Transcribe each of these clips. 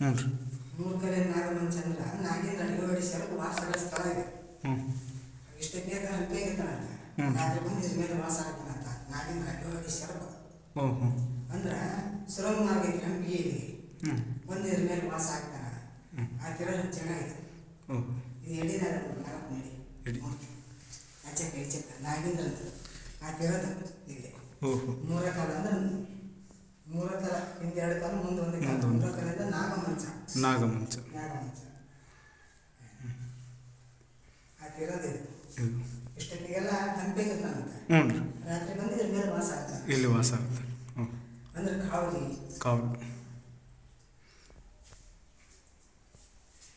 ರೀ ಮೂರು ಕಡೆ ನಾಗಮಂಚ ಅಂದ್ರ ನಾಗಿಂದ ಅಡಿಗೋಡಿ ಸ್ವಲ್ಪ ವಾಸ ಸ್ಥಳ ಇದೆ. ಹ್ಞೂ ಇಷ್ಟಕ್ಕಾಗ ಹಂಪೆ ಹ್ಮ್. ರಾತ್ರಿ ಬಂದು ಇದ್ರ ಮೇಲೆ ವಾಸ ಆಗ್ತಾನಂತ ನಾಗಿಂದ ಅಡಿಗೋಡಿ ಸ್ವಲ್ಪ ಹ್ಞೂ ಹ್ಞೂ ಅಂದ್ರ ಸುರಂಗ ನಾಗೈತಿ ಹಂಪಿ ಇದೆ ಹ್ಞೂ ಬಂದು ಇದ್ರ ಮೇಲೆ ವಾಸ ಆಗ್ತಾನ ಆ ಥರ ಚೆನ್ನಾಗಿದೆ ಹ್ಞೂ ಇದು ಎಡಿ ನಾಗ ನಾಗಪ್ಪ ನಡಿ. ಆಚೆ ಚೆಕ್ಕ ನಾಗಿಂದ್ರ ಅಂತ. ಆ ತಿರದ ಇದೆ ಹ್ಞೂ ಹ್ಞೂ ಮೂರ ಕಾಲ ಅಂದ್ರೆ ಮೂರ ಕಾಲ ಹಿಂದೆ ಎರಡು ಕಾಲ. ಮುಂದೆ ಒಂದು ಕಾಲ. ಮೂರ ನಾಗಮಂಚ. ನಾಗಮಂಚ. ಇರೋದಿಲ್ಲ ರಾತ್ರಿ ಬಂದಿದ್ರೆ ಬೇರೆ ವಾಸ ಇಲ್ಲಿ ವಾಸ ಆಗ್ತಾರೆ ಅಂದ್ರೆ ಕಾವಲಿ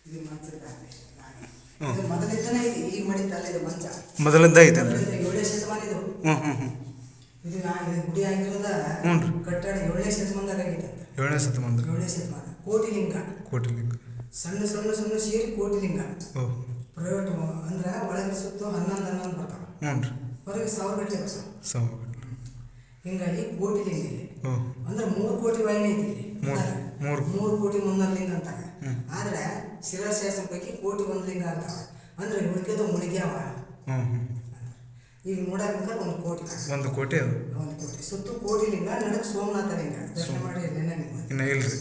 ಇದು ಈಗ ಮಾಡಿದ್ದಲ್ಲ ಇದು ಮಂಚ. ಮೊದಲಿಂದ ಇದೆ ಮೊದಲಿದ್ದ ಏಳನೇ ಶತಮಾನ ಇದು. ಹ್ಞೂ ಹ್ಞೂ ಹ್ಞೂ ಇದು ಇದು ಗುಡಿ ಆಗಿರೋದ ಹ್ಞೂನ್ರಿ. ಕಟ್ಟಡ ಏಳನೇ ಶತಮಾನದಾಗ ಆಗೈತೆ ಅಂತ. ಏಳನೇ ಶತಮಾನದ ಏಳನೇ ಶತಮಾನ. ಕೋಟಿಲಿಂಗ. ಕೋಟಿಲಿಂಗ. ಸಣ್ಣ ಸಣ್ಣ ಸಣ್ಣ ಸೇರಿ ಕೋಟಿಲಿಂಗ. ಪ್ರೈವೇಟ್ ಅಂದ್ರೆ ಒಳಗೆ ಸುತ್ತು ಹನ್ನೊಂದು ಹನ್ನೊಂದು ಬರ್ತಾವ. ಹ್ಞೂ ಹೊರಗೆ ಸಾವಿರ ಗಟ್ಟಲೆ ಸಾವಿರ ಗಟ್ಟಲೆ ಹಿಂಗಾಗಿ ಕೋಟಿಲಿಂಗ ಇಲ್ಲಿ. ಅಂದ್ರೆ ಮೂರು ಕೋಟಿ ವಾಹಿನಿ ಐತಿ ಮೂರು- ಮೂರು. ಕೋಟಿ ಮುನ್ನೂರು ಲಿಂಗ ಅಂತ ಹ್ಮ್. ಆದ್ರೆ ಶಿಲಾಶಾಸನ ಪೈಕಿ ಕೋಟಿ ಒಂದು ಲಿಂಗ ಅಂತಾವ. ಅಂದ್ರೆ ಉಳಿಕೆದು ಮುಳುಗ್ಯಾವ ಹ್ಞೂ ಹ್ಞೂ. ಈಗ ನೋಡಕ್ಕೆ ಒಂದು ಕೋಟಿ ಒಂದು ಕೋಟಿ ಅದು? ಒಂದು ಕೋಟಿ. ಸುತ್ತು ಕೋಟಿ ಲಿಂಗ ನಡಕ್ ಸೋಮನಾಥ ಲಿಂಗ ದರ್ಶನ ಮಾಡಿ ನೀವು? ಇನ್ನು ಇಲ್ಲ ರೀ